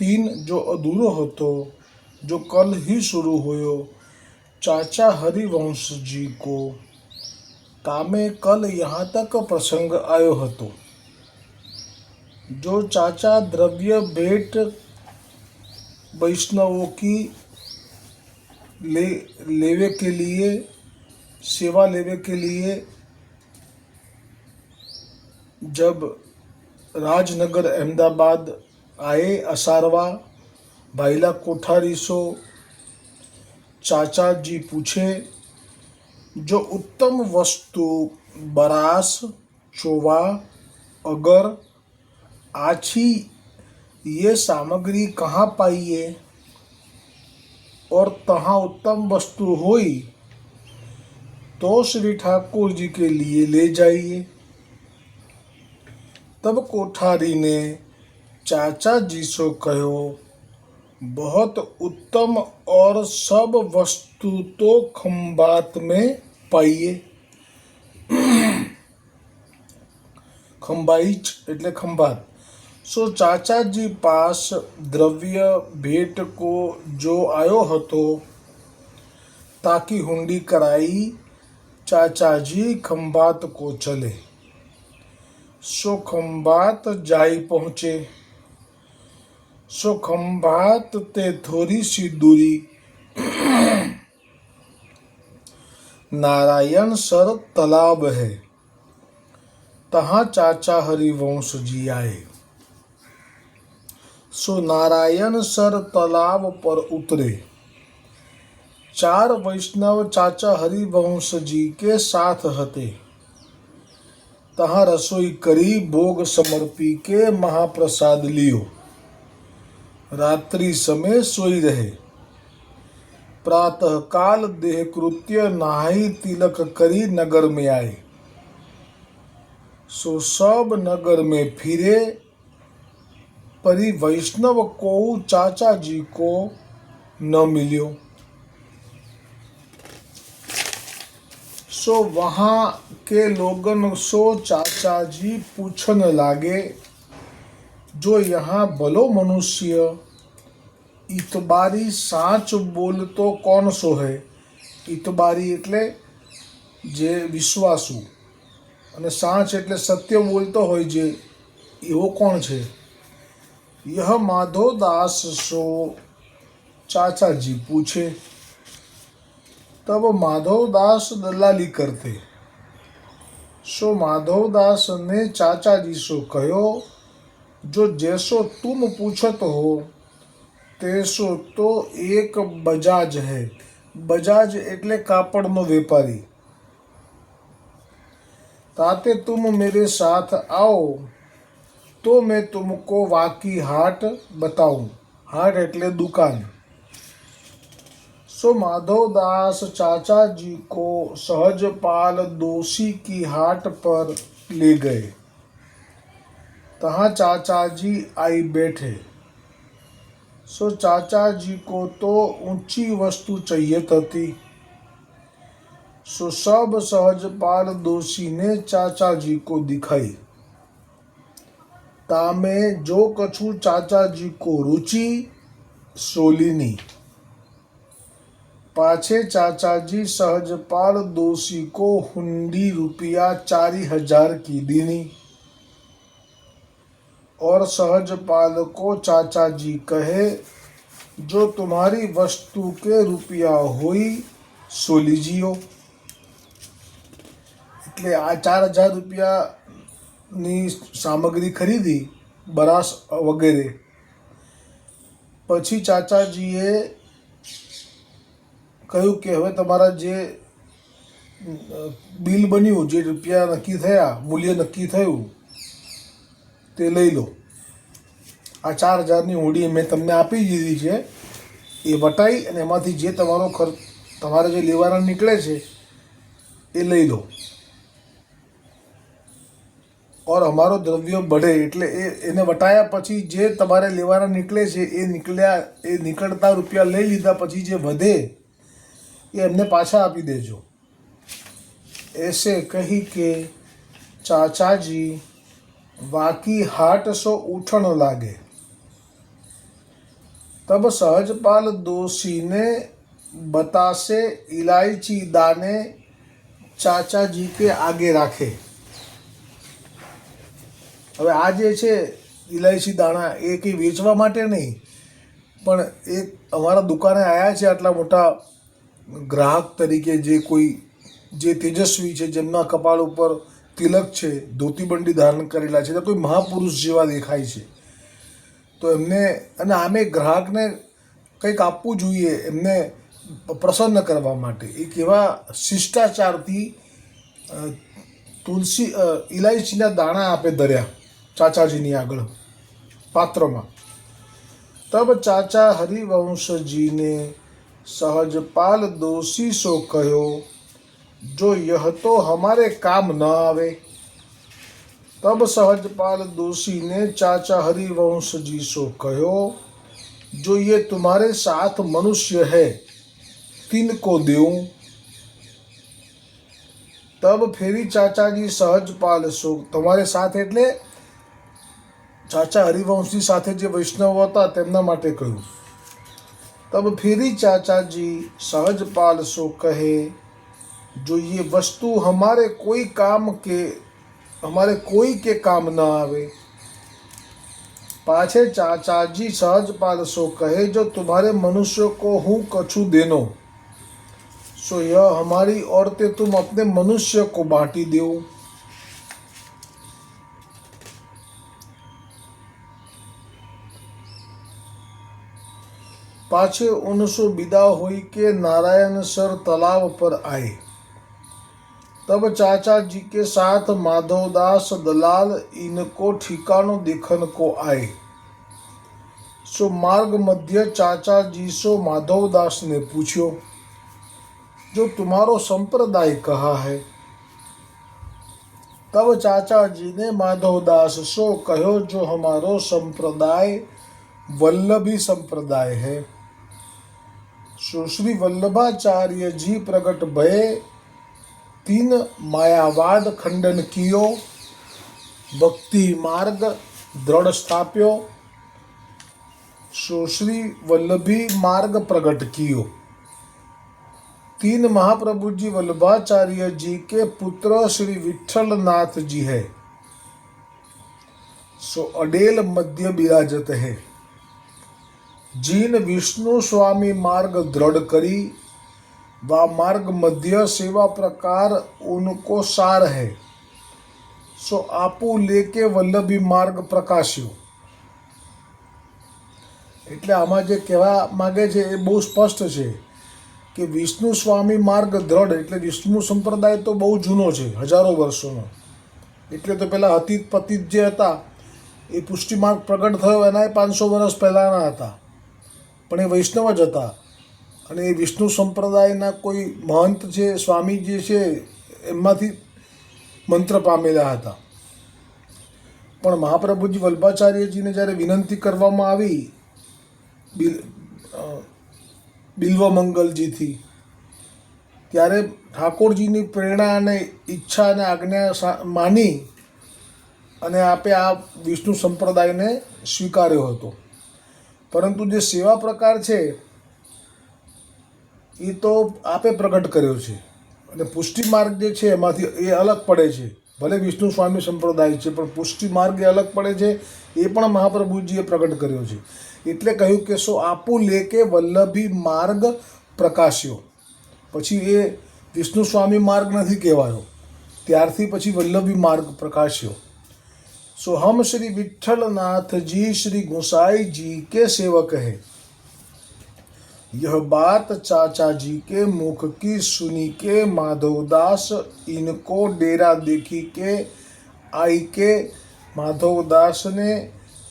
तीन जो अधूरो હતો जो कल ही शुरू हुयो चाचा हरिवंश जी को तामे कल यहाँ तक प्रसंग आयो હતો जो चाचा द्रव्य भेंट वैष्णवों की ले लेवे के लिए सेवा लेवे के लिए जब राजनगर अहमदाबाद आए असारवा, भाईला कोठारी सो चाचा जी पूछे, जो उत्तम वस्तु, बरास, चोवा, अगर, आछी, ये सामग्री कहाँ पाइए? और तहाँ उत्तम वस्तु होई तो श्री ठाकुर जी के लिए ले जाइए। तब कोठारी ने चाचा जी से कहो बहुत उत्तम और सब वस्तु तो खंबात में पाइए खंबाईच એટલે ખંભાત सो चाचा जी पास द्रव्य भेंट को जो आयो હતો ताकि हुंडी कराई चाचा जी खंबात को चले सो खंबात जाई पहुँचे सो ते थोड़ी सी दूरी। नारायण सर तालाब है। तहाँ चाचा हरिवंश जी आए। सो नारायण सर तालाब पर उतरे। चार वैष्णव चाचा हरिवंश जी के साथ हते तहाँ रसोई करी, भोग समर्पी के महाप्रसाद लियो। रात्रि समय सोई रहे। प्रातः काल देह कृत्य नहाई तिलक करी नगर में आए। सो सब नगर में फिरे। परी वैष्णव को, चाचा जी को न मिलियो। सो वहाँ के लोगन सो चाचा जी पूछन लागे जो यहाँ भलो मनुष्य ઇતબારી સાચ બોલતો કોણ સો હે ઇતબારી એટલે જે વિશ્વાસુ અને સાચ એટલે સત્ય બોલતો હોય જે એવો કોણ છે यह माधोदास सो चाचा जी पूछे तब माधवदास दलाली करते सो माधवदास ने चाचा जी सो कहो जो जैसो तुम पूछत हो તેસો તો એક બજાજ હૈ બજાજ એટલે કાપડનો વેપારી ताते तुम मेरे साथ आओ तो मैं तुमको वाकी हाट बताऊं हाट એટલે દુકાન सो माधवदास चाचा जी को सहजपाल दोषी की हाट पर ले गए तहाँ चाचा जी आई बैठे। सो चाचा जी को तो ऊँची वस्तु चाहिए थी सो सब सहजपाल दोषी ने चाचा जी को दिखाई। तामे जो कछु चाचा जी को रुचि सोलिनी पाछे चाचा जी सहजपाल दोषी को हुंडी रुपया चारी हज़ार की दीनी। और सहजपाल को चाचा जी कहे जो तुम्हारी वस्तु के रुपया होई सो लीजियो એટલે આ ચાર હજાર રૂપિયાની સામગ્રી ખરીદી બરાસ વગેરે પછી ચાચાજીએ કહ્યું કે હવે તમારા જે બિલ બન્યું જે રૂપિયા નક્કી થયા મૂલ્ય નક્કી થયું તે લઈ લો. આ ચાર હજારની હોડી મેં તમને આપી દીધી છે. એ વટાઈ અને એમાંથી જે તમારો ખર્ચ, તમારે જે લેવાના નીકળે છે, એ લઈ લો. ઓર અમારો દ્રવ્ય બઢે એટલે એ, એને વટાયા પછી જે તમારે લેવાના નીકળે છે, એ નીકળ્યા, એ નીકળતા રૂપિયા લઈ લીધા પછી જે વધે, એ એમને પાછા આપી દેજો. એસે કહી કે, ચાચાજી वाकी हाट सो उठन लागे तब सहजपाल दोषी ने बतासे इलायची दाने ચાચાજી કે આગે રાખે હવે આ જે છે ઇલાયચી દાણા એ કંઈ વેચવા માટે નહીં પણ એ અમારા દુકાને આવ્યા છે આટલા મોટા ગ્રાહક તરીકે જે કોઈ જે તેજસ્વી છે જેમના કપાળ ઉપર તિલક છે, ધોતીબંડી ધારણ કરેલા છે, તો કોઈ મહાપુરુષ જેવા દેખાય છે. તો એમને, અને આમે ગ્રાહકને કંઈક આપવું જોઈએ, એમને પ્રસન્ન કરવા માટે. એક એવા શિષ્ટાચારથી તુલસી ઇલાયચીના દાણા આપે ધર્યા ચાચાજીની આગળ, પાત્રમાં. તબ ચાચા હરિવંશજીને સહજપાલ દોષી સો કહ્યો જો यह तो हमारे काम न आवे तब सहजपाल दोषी ने चाचा हरिवंश जी सो कहो जो ये तुम्हारे साथ मनुष्य है तिनको देऊं तब फेरी ચાચાજી સહજપાલ સો તમારે સાથ એટલે ચાચા હરિવંશની સાથે જે વૈષ્ણવ હતા તેમના માટે કહ્યું તબ ફેરી ચાચાજી સહજપાલ સો કહે जो ये वस्तु हमारे कोई काम के, हमारे कोई के काम न आवे। पाछे चाचाजी सहजपाल सो कहे, जो तुम्हारे मनुष्य को हूँ, कछु देनो। सो यह हमारी औरतें तुम अपने मनुष्य को बांटी दो पाछे उनसो विदा हुई के नारायण सर तालाब पर आए। तब चाचा जी के साथ माधवदास दलाल इनको ठिकानो देखन को आए। सो मार्ग मध्य चाचा जी सो माधवदास ने पूछो जो तुम्हारो संप्रदाय कहा है? तब चाचा जी ने माधवदास सो कहो जो हमारो संप्रदाय वल्लभी संप्रदाय है। सो श्री वल्लभाचार्य जी प्रकट भये तीन मायावाद खंडन कियो, भक्ति मार्ग दृढ़ स्थाप्यो, सो श्री वल्लभी मार्ग प्रकट कियो। तीन महाप्रभु जी वल्लभाचार्य जी के पुत्र श्री विठल नाथ जी है। सो अडेल मध्य विराजत है। जीन विष्णु स्वामी मार्ग दृढ़ करी व मार्ग मध्य सेवा प्रकार उनको सार है सो आपू लेके વલ્લભી માર્ગ પ્રકાશ્યો એટલે આમાં જે કહેવા માગે છે એ બહુ સ્પષ્ટ છે કે વિષ્ણુ સ્વામી માર્ગ દ્રઢ એટલે વિષ્ણુ સંપ્રદાય તો બહુ જૂનો છે હજારો વર્ષોનો એટલે તો પેલા અતીત પતિત જે હતા એ પુષ્ટિ માર્ગ પ્રગટ થયો એના પાંચસો વર્ષ પહેલાંના હતા પણ એ વૈષ્ણવ જ હતા અને એ વિષ્ણુ સંપ્રદાયના કોઈ મહંત છે સ્વામી જે છે, એમાંથી મંત્ર પામેલા હતા. પણ મહાપ્રભુજી વલ્ભાચાર્યજીને જ્યારે વિનંતી કરવામાં આવી, બિલ બિલ્વમંગલજીથી, ત્યારે ઠાકોરજીની પ્રેરણા અને ઈચ્છા અને આજ્ઞા માની અને આપે આ વિષ્ણુ સંપ્રદાયને સ્વીકાર્યો હતો. પરંતુ જે સેવા પ્રકાર છે એ તો આપે પ્રગટ કર્યો છે. અને પુષ્ટિ માર્ગ જે છે એમાંથી એ અલગ પડે છે. ભલે વિષ્ણુ સ્વામી સંપ્રદાય છે, પણ પુષ્ટિ માર્ગ એ અલગ પડે છે, એ પણ મહાપ્રભુજીએ પ્રગટ કર્યો છે. એટલે કહ્યું કે સો આપુ લે કે વલ્લભી માર્ગ પ્રકાશ્યો. પછી એ વિષ્ણુ સ્વામી માર્ગ નથી કહેવાયો. ત્યારથી પછી વલ્લભી માર્ગ પ્રકાશ્યો. સો હમ શ્રી વિઠ્ઠલનાથજી શ્રી ગોસાઈજી કે સેવક હે. यह बात चाचा जी के मुख की सुनी के माधवदास इनको डेरा देखी के आई के माधवदास ने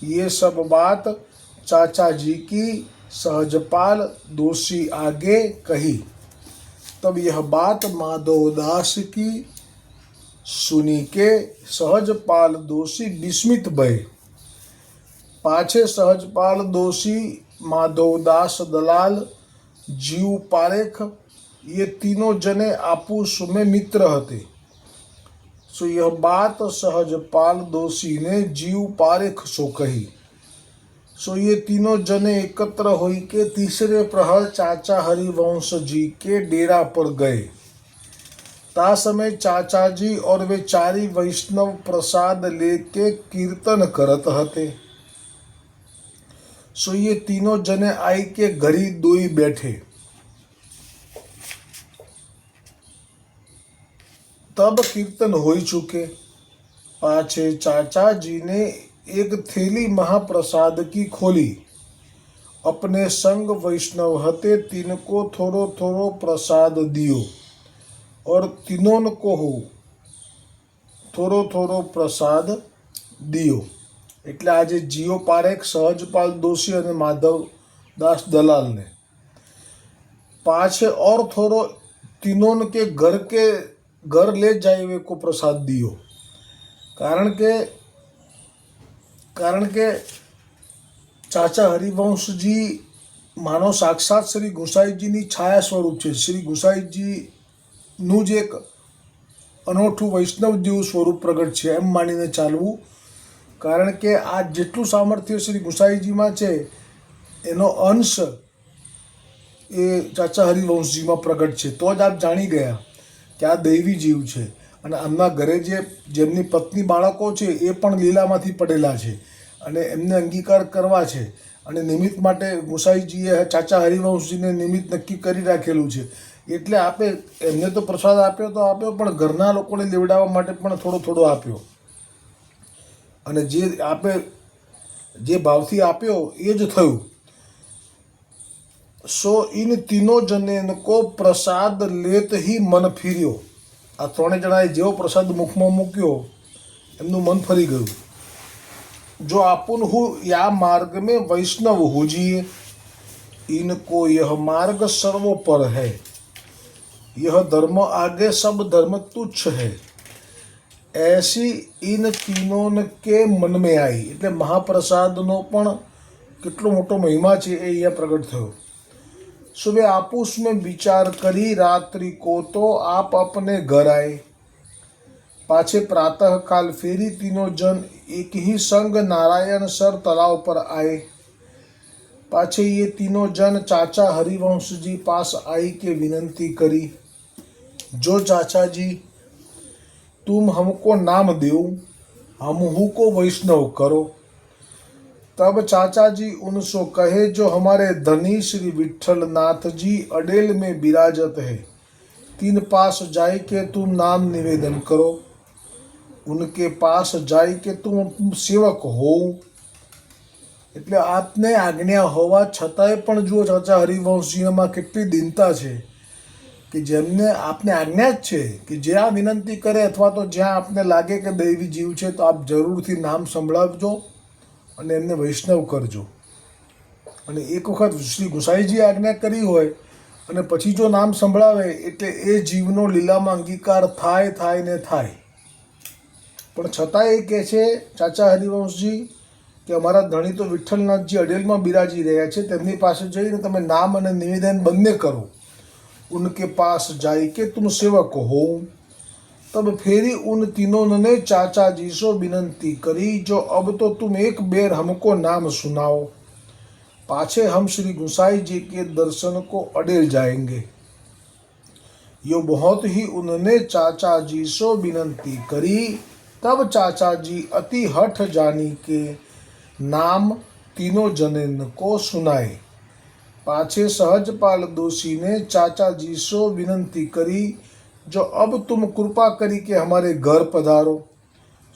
ये सब बात चाचा जी की सहजपाल दोषी आगे कही। तब यह बात माधवदास की सुनी के सहजपाल दोषी विस्मित भय। पाछे सहजपाल दोषी माधवदास दलाल જીવ પારેખ ये तीनों जने आपस में मित्र हते सो यह बात सहजपाल दोषी ने जीव पारेख सो कही सो ये तीनों जने एकत्र हुई के तीसरे प्रहर चाचा हरिवंश जी के डेरा पर गए ता समय चाचा जी और वे चारी वैष्णव प्रसाद लेके कीर्तन करत हते सो ये तीनों जने आई के घरी दुई बैठे। तब कीर्तन हो ही चुके। पाछे चाचा जी ने एक थैली महाप्रसाद की खोली। अपने संग वैष्णव हते तीन को थोड़ो थोड़ो प्रसाद दियो। और तीनों को हो थोड़ो थोड़ो प्रसाद दियो। એટલે આજે જીઓ પારેખ સહજપાલ દોશી અને માધવ દાસ દલાલને પાછે और थोड़ो तीनों के घर के घर ले जाए हुए को प्रसाद दियो કારણ કે કારણ કે ચાચા હરિવંશજી માનો સાક્ષાત શ્રી ગુસાઈજીની છાયા સ્વરૂપ છે શ્રી ગુસાઈજીનું જ એક અનોઠું વૈષ્ણવ જેવું સ્વરૂપ પ્રગટ છે એમ માનીને ચાલવું કારણ કે આ જેટલું સામર્થ્ય શ્રી ગુસાઈજીમાં છે, એનો અંશ એ ચાચા હરિવંશજીમાં પ્રગટ છે. તો જ આપ જાણી ગયા કે આ દૈવી જીવ છે. અને આમના ઘરે જે જેમની પત્ની બાળકો છે, એ પણ લીલામાંથી પડેલા છે અને એમને અંગીકાર કરવા છે. અને નિમિત્ત માટે ગુસાઈજીએ ચાચા હરિવંશજીને નિમિત્ત નક્કી કરી રાખેલું છે. એટલે આપે એમને તો પ્રસાદ આપ્યો તો આપ્યો, પણ ઘરના લોકોને લેવડાવવા માટે પણ થોડો થોડો આપ્યો. અને જે આપે જે ભાવથી આપ્યો એ જ થયું સો ઇન તીનો જને કો પ્રસાદ લેત ही મન ફિર્યો આ ત્રણેય જણાએ જેવો પ્રસાદ મુખમાં મૂક્યો એમનું મન ફરી ગયું જો આપુન હું યા માર્ગ में वैष्णव हुजिए इनको यह मार्ग सर्वोपर है यह धर्म आगे सब धर्म तुच्छ है એસી ઇન તીનોન કે મનમે આવી એટલે મહાપ્રસાદનો પણ કેટલો મોટો મહિમા છે એ અહીંયા પ્રગટ થયો. સુબે આપુસ મેં વિચાર કરી રાત્રિ કો તો આપ અપને ઘર આય. પાછે પ્રાતઃકાલ ફેરી તીનો જન એક ही સંગ નારાયણ સર તળાવ પર આય. પાછે એ તીનો જન ચાચા હરિવંશજી પાસ આઈ કે વિનંતી કરી. જો ચાચાજી तुम हमको नाम दो हम को वैष्णव करो तब चाचा जी उनसो कहे जो हमारे धनी श्री विठल नाथ जी अडेल में विराजत है तीन पास जाए के तुम नाम निवेदन करो उनके पास जाए के तुम સેવક હોવ એટલે આપને આજ્ઞા હોવા છતાંય પણ જુઓ ચાચા હરિવંશજીમાં કેટલી દીનતા છે કે જેમને આપને આજ્ઞા જ છે કે જે આ વિનંતી કરે અથવા તો જ્યાં આપને લાગે કે દૈવી જીવ છે, તો આપ જરૂરથી નામ સંભળાવજો અને એમને વૈષ્ણવ કરજો. અને એક વખત શ્રી ગુસાઈજીએ આજ્ઞા કરી હોય અને પછી જો નામ સંભળાવે, એટલે એ જીવનો લીલામાં અંગીકાર થાય થાય ને થાય. પણ છતાં એ કહે છે ચાચા હરિવંશજી, કે અમારા ધણી તો વિઠ્ઠલનાથજી અડેલમાં બિરાજી રહ્યા છે, તેમની પાસે જઈને તમે નામ અને નિવેદન બંને કરો. उनके पास जाए के तुम सेवक हो। तब फेरी उन तीनों ने चाचा जी से विनती करी, जो अब तो तुम एक बेर हमको नाम सुनाओ। पाछे हम श्री गुसाई जी के दर्शन को अडेल जाएँगे। यो बहुत ही उनने चाचा जी से विनती करी। तब चाचा जी अति हठ जानी के नाम तीनों जनन को सुनाए। पाछे सहजपाल दोषी ने चाचा जी से विनंती करी जो अब तुम कृपा करी के हमारे घर पधारो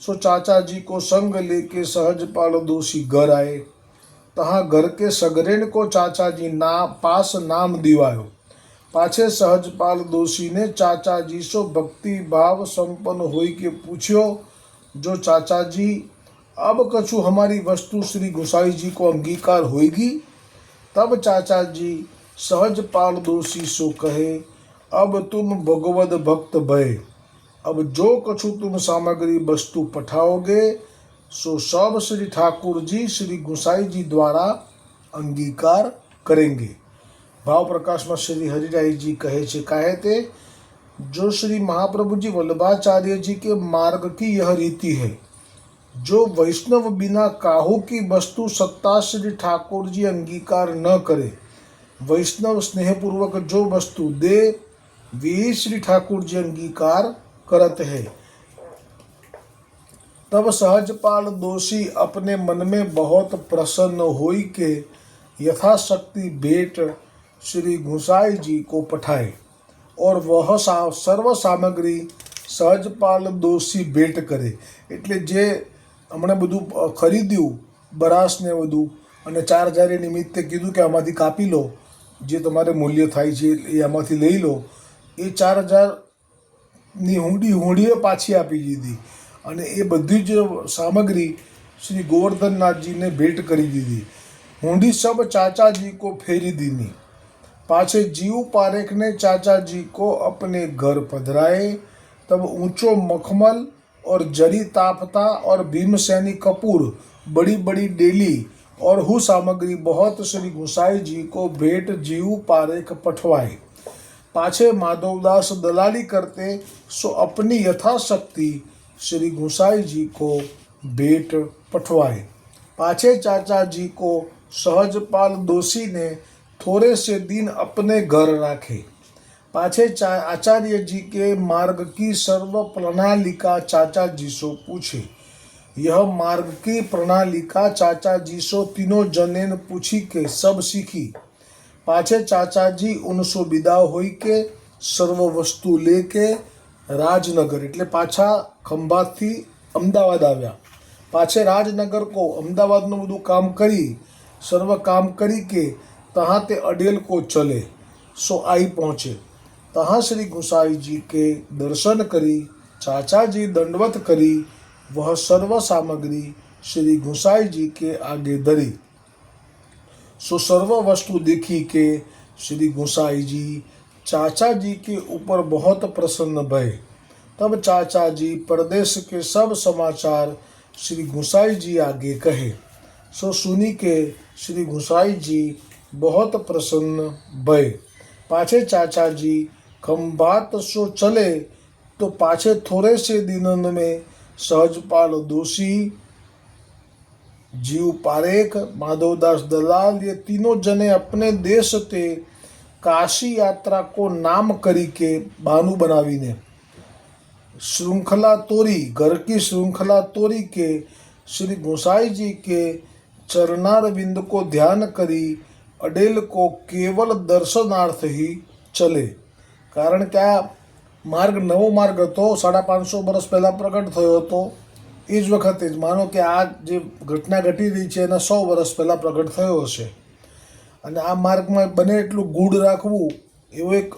सो चाचा जी को संग लेके सहजपाल दोषी घर आए तहाँ घर के सगरेण को चाचा जी ना पास नाम दिवायो पाछे सहजपाल दोषी ने चाचा जी सो भक्ति भाव संपन्न होई के पूछ्यो जो चाचा जी अब कछु हमारी वस्तु श्री गोसाई जी को अंगीकार होगी तब चाचा जी, सहज पाल दोषी सो कहे, अब तुम भगवद भक्त भय। अब जो कछु तुम सामग्री वस्तु पठाओगे, सो सब श्री ठाकुर जी, श्री गुसाई जी द्वारा अंगीकार करेंगे। भाव प्रकाश में श्री हरिराय जी कहे छे कहे थे जो श्री महाप्रभु जी वल्लभाचार्य जी के मार्ग की यह रीति है जो वैष्णव बिना काहू की वस्तु सत्ता श्री ठाकुर जी अंगीकार न करे वैष्णव स्नेहपूर्वक जो वस्तु दे वे श्री ठाकुर जी अंगीकार करत है तब सहजपाल दोषी अपने मन में बहुत प्रसन्न होई के यथाशक्ति भेंट श्री घुसाई जी को पठाए और वह सा સર્વ સામગ્રી સહજપાલ દોષી ભેટ કરે એટલે જે હમણાં બધું ખરીદ્યું બરાસને બધું, અને ચાર હજારે નિમિત્તે કીધું કે આમાંથી કાપી લો, જે તમારે મૂલ્ય થાય છે એ આમાંથી લઈ લો. એ ચાર હજારની હુંડી હુંડીએ પાછી આપી દીધી. અને એ બધી જ સામગ્રી શ્રી ગોવર્ધનનાથજીને ભેટ કરી દીધી. હુંડી સબ ચાચાજી કો ફેરી દીની. પાછે જીવ પારેખને ચાચાજી કો અપને ઘર પધરાએ તબ ઊંચો મખમલ और जरी तापता और भीमसैनी कपूर बड़ी बड़ी डेली और हु सामग्री बहुत श्री गुसाई जी को भेंट जीव पारेख पठवाए। पाछे माधवदास दलाली करते, सो अपनी यथाशक्ति श्री गुसाई जी को भेंट पठवाए। पाछे चाचा जी को सहजपाल दोषी ने थोड़े से दिन अपने घर राखे। पाछे चा- आचार्य जी के मार्ग की सर्व प्रणालिका चाचा जी सो पूछे यह मार्ग की प्रणालिका चाचा जी सो तीनों जनेन पूछी के सब सीखी पाछे चाचा जी उनसो विदा होई के સર્વ વસ્તુ લેકે રાજનગર એટલે પાછા ખંભાતથી અમદાવાદ આવ્યા પાછે રાજનગર કો અમદાવાદનું બધું કામ કરી સર્વ કામ કરી કે तहाँ ते अडेल को चले सो आई पहुँचे तहाँ श्री गुसाई जी के दर्शन करी चाचा जी दंडवत करी, वह सर्व सामग्री श्री गुसाई जी के आगे धरी। सो सर्व वस्तु देखी के श्री गुसाई जी चाचा जी के ऊपर बहुत प्रसन्न भय। तब चाचा जी प्रदेश के सब समाचार श्री गुसाई जी आगे कहे। सो सुनी के श्री गुसाई जी बहुत प्रसन्न भय। पाछे चाचा जी खंभात सो चले तो पाछे थोड़े से दिनन में सहजपाल दोषी जीव पारेख माधवदास दलाल ये तीनों जने अपने देश ते काशी यात्रा को नाम करी के बहानू बनावीने श्रृंखला तोड़ी घर की श्रृंखला तोड़ी के श्री गोसाई जी के चरणार बिंद को ध्यान करी અડેલ કો કેવલ દર્શનાર્થ હી ચલે કારણ કે આ માર્ગ નવો માર્ગ હતો, સાડા પાંચસો વર્ષ પહેલાં પ્રગટ થયો હતો. એ જ વખતે જ માનો કે આ જે ઘટના ઘટી રહી છે, એના સો વર્ષ પહેલાં પ્રગટ થયો હશે. અને આ માર્ગમાં બને એટલું ગૂઢ રાખવું એવો એક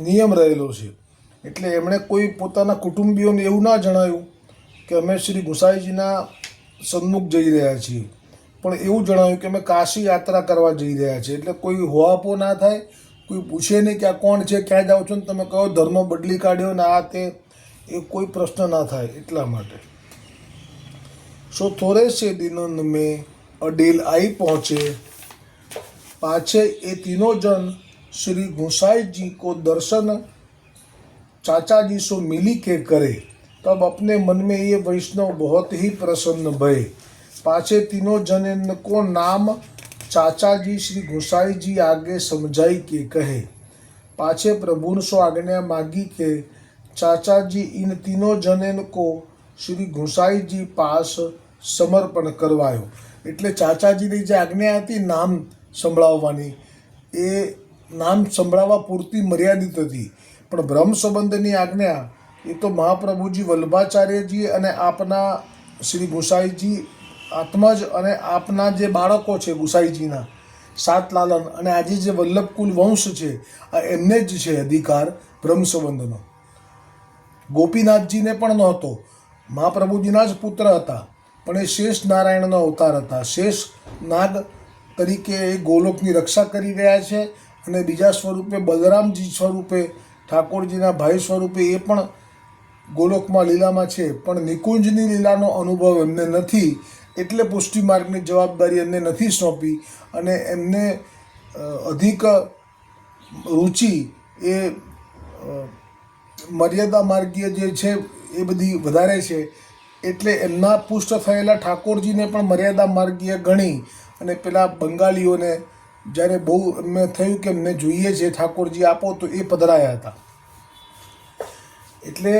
નિયમ રહેલો છે. એટલે એમણે કોઈ પોતાના કુટુંબીઓને એવું ના જણાવ્યું કે અમે શ્રી ગુસાઈજીના સન્મુખ જઈ રહ્યા છીએ. પણ એવું જણાવ્યું કે અમે કાશી યાત્રા કરવા જઈ રહ્યા છીએ. એટલે કોઈ હોવાપો ના થાય કોઈ પૂછે નહીં કે આ કોણ છે ક્યાં જાઓ છો ને તમે કહો ધર્મ બદલી કાઢ્યો ને આ તે એ કોઈ પ્રશ્ન ના થાય એટલા માટે સો થોડે से दिनों में अडेल आई पहुँचे पाछे ये तीनों जन श्री गोसाई जी को दर्शन चाचा जी सो मिली के करे तब अपने मन में ये वैष्णव बहुत ही प्रसन्न भय पाछे तीनों जन को नाम चाचा जी श्री गोसाई जी आगे समझाई के कहे पाछे प्रभु सो आज्ञा मांगी के चाचा जी इन तीनों जनेन को શ્રી ઘુસાઈજી પાસ સમર્પણ કરવાયો એટલે ચાચાજીની જે આજ્ઞા હતી નામ સંભળાવવાની એ નામ સંભળાવવા પૂરતી મર્યાદિત હતી પણ બ્રહ્મ સંબંધની આજ્ઞા એ તો મહાપ્રભુજી વલ્લભાચાર્યજી અને આપના શ્રી ગુસાઈજી આત્મજ અને આપના જે બાળકો છે ગુસાઈજીના સાત લાલન અને આજે જે વલ્લભકુલ વંશ છે, આ એમને જ છે અધિકાર બ્રહ્મ સંબંધનો ગોપીનાથજીને પણ નહોતો. મહાપ્રભુજીના જ પુત્ર હતા, પણ એ શેષ નારાયણનો અવતાર હતા. શેષ નાગ તરીકે એ ગોલોકની રક્ષા કરી રહ્યા છે અને બીજા સ્વરૂપે બલરામજી સ્વરૂપે, ઠાકોરજીના ભાઈ સ્વરૂપે એ પણ ગોલોકમાં લીલામાં છે. પણ નિકુંજની લીલાનો અનુભવ એમને નથી. એટલે પુષ્ટિ માર્ગની જવાબદારી એમને નથી સોંપી અને એમને અધિક રુચિ એ મર્યાદા માર્ગીય જે છે એ બધી વધારે છે. એટલે એમના પુષ્ટ થયેલા ઠાકોરજીને પણ મર્યાદા માર્ગીય ગણી અને પેલા બંગાળીઓને જ્યારે બહુ એમને થયું કે એમને જોઈએ છે ઠાકોરજી આપો તો એ પધરાયા હતા. એટલે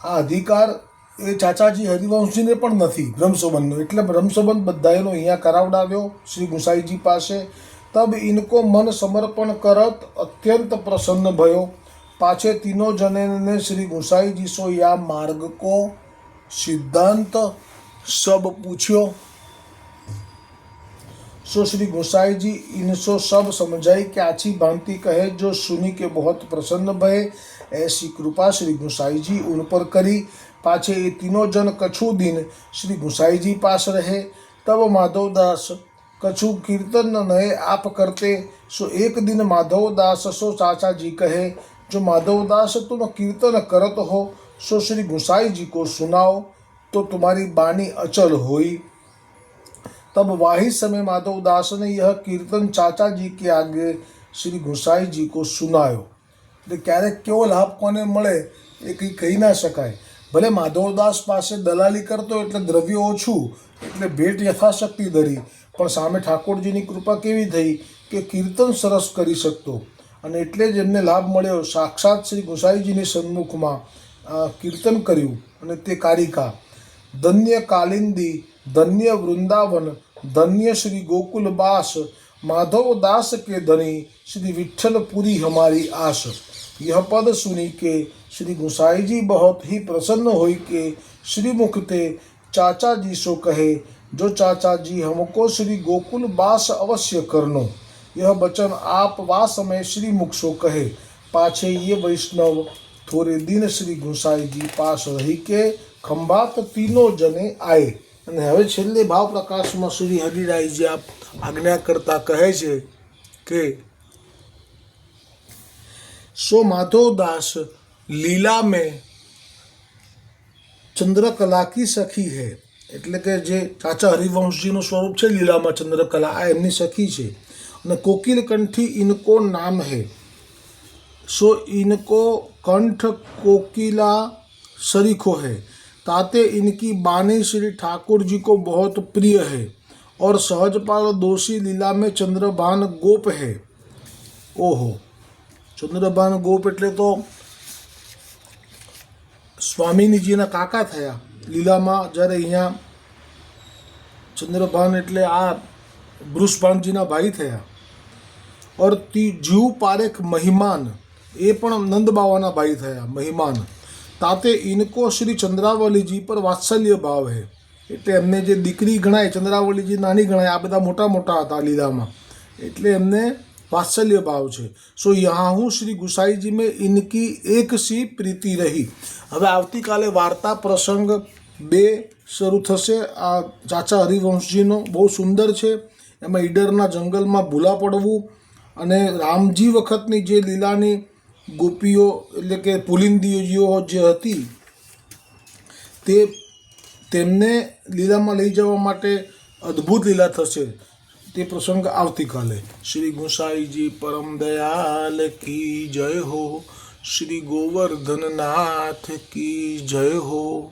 આ અધિકાર એ ચાચાજી હરિવંશજીને પણ નથી બ્રહ્મસંબંધનો એટલે બ્રહ્મસંબંધ બધાએનો અહીંયા કરાવડાવ્યો શ્રી ગુસાઈજી પાસે તબ ઇનકો મન સમર્પણ કરત અત્યંત પ્રસન્ન ભયો પાછે તીનો જને શ્રી ગુસાઈજી સો યા માર્ગ કો સિદ્ધાંત સબ પૂછ્યો सो श्री गोसाई जी इनसो सब समझाई कि अच्छी भांति कहे जो सुनी के बहुत प्रसन्न भय ऐसी कृपा श्री गोसाई जी उन पर करी पाछे ये तीनों जन कछु दिन श्री गोसाई जी पास रहे तब माधवदास कछु कीर्तन नए आप करते सो एक दिन माधवदास सो चाचा जी कहे जो माधवदास तुम कीर्तन करत हो सो श्री गोसाई जी को सुनाओ तो तुम्हारी बानी अचल हुई तब वाही समय माधव दास ने यह कीर्तन चाचा जी के आगे શ્રી ગોસાઈજી કો સુનાયો એટલે ક્યારેક કેવો લાભ કોને મળે એ કંઈ કહી ના શકાય. ભલે માધવદાસ પાસે દલાલી કરતો એટલે દ્રવ્ય ઓછું, એટલે ભેટ યથાશક્તિ ધરી, પણ સામે ઠાકોરજીની કૃપા કેવી થઈ કે કીર્તન સરસ કરી શકતો. અને એટલે જ એમને લાભ મળ્યો. સાક્ષાત શ્રી ગોસાઈજીની સન્મુખમાં કીર્તન કર્યું અને તે કારિકા. ધન્ય કાલિંદી, ધન્ય વૃંદાવન, ધન્ય શ્રી ગોકુલ ગોકુલબાસ, માધવદાસ કે ધની શ્રી વિઠ્ઠલપુરી હમારી આશ यह पद सुनी के श्री गोसाई जी बहुत ही प्रसन्न हुई के श्री मुख ते चाचा जी सो कहे जो चाचा जी हमको श्री गोकुल बास अवश्य करनो यह वचन आप वास में श्री मुख सो कहे पाछे ये वैष्णव थोड़े दिन श्री गोसाई जी पास रही के खंभात तीनों जने आए અને હવે છેલ્લે ભાવ પ્રકાશમાં શ્રી હરિરાયજી આપ આજ્ઞા કરતા કહે છે કે સો માધવદાસ લીલા મેં ચંદ્રકલા કી સખી હૈ એટલે કે જે ચાચા હરિવંશજીનું સ્વરૂપ છે લીલામાં ચંદ્રકલા આ એમની સખી છે અને કોકિલ કંઠી ઇનકો નામ હૈ सो इनको कंठ कोकिला सरीखो है ताते इनकी बानी श्री ठाकुर जी को बहुत प्रिय है और सहजपाल दोषी लीला में चंद्रभान गोप है ओहो ચંદ્રબાનો ગોપ એટલે તો સ્વામિનીજીના કાકા થયા. લીલામાં જ્યારે અહીંયા ચંદ્રભાન એટલે આ બૃષભાનજીના ભાઈ થયા. ઓર તી જીવ પારેખ મહિમાન, એ પણ નંદબાવાના ભાઈ થયા, મહિમાન. તાતે ઇનકો શ્રી ચંદ્રાવલીજી પર વાત્સલ્ય ભાવ. હે એટલે એમને જે દીકરી ગણાય, ચંદ્રાવલીજી નાની ગણાય, આ બધા મોટા મોટા હતા લીલામાં. એટલે એમને વાત્સલ્ય ભાવ છે. સો યહાં શ્રી ગુસાઈજી મેં ઇનકી એક સી પ્રીતિ રહી. હવે આવતીકાલે વાર્તા પ્રસંગ બે શરૂ થશે. આ ચાચા હરિવંશજીનો બહુ સુંદર છે. એમાં ઈડરના જંગલમાં ભૂલા પડવું અને રામજી વખતની જે લીલાની ગોપીઓ એટલે કે પુલિંદીઓ જે હતી, તે તેમને લીલામાં લઈ જવા માટે અદ્ભુત લીલા થશે. તે પ્રસંગ આવતીકાલે. શ્રી ગુસાઈજી પરમ દયાલ કી જય હો. શ્રી ગોવર્ધનનાથ કી જય હો.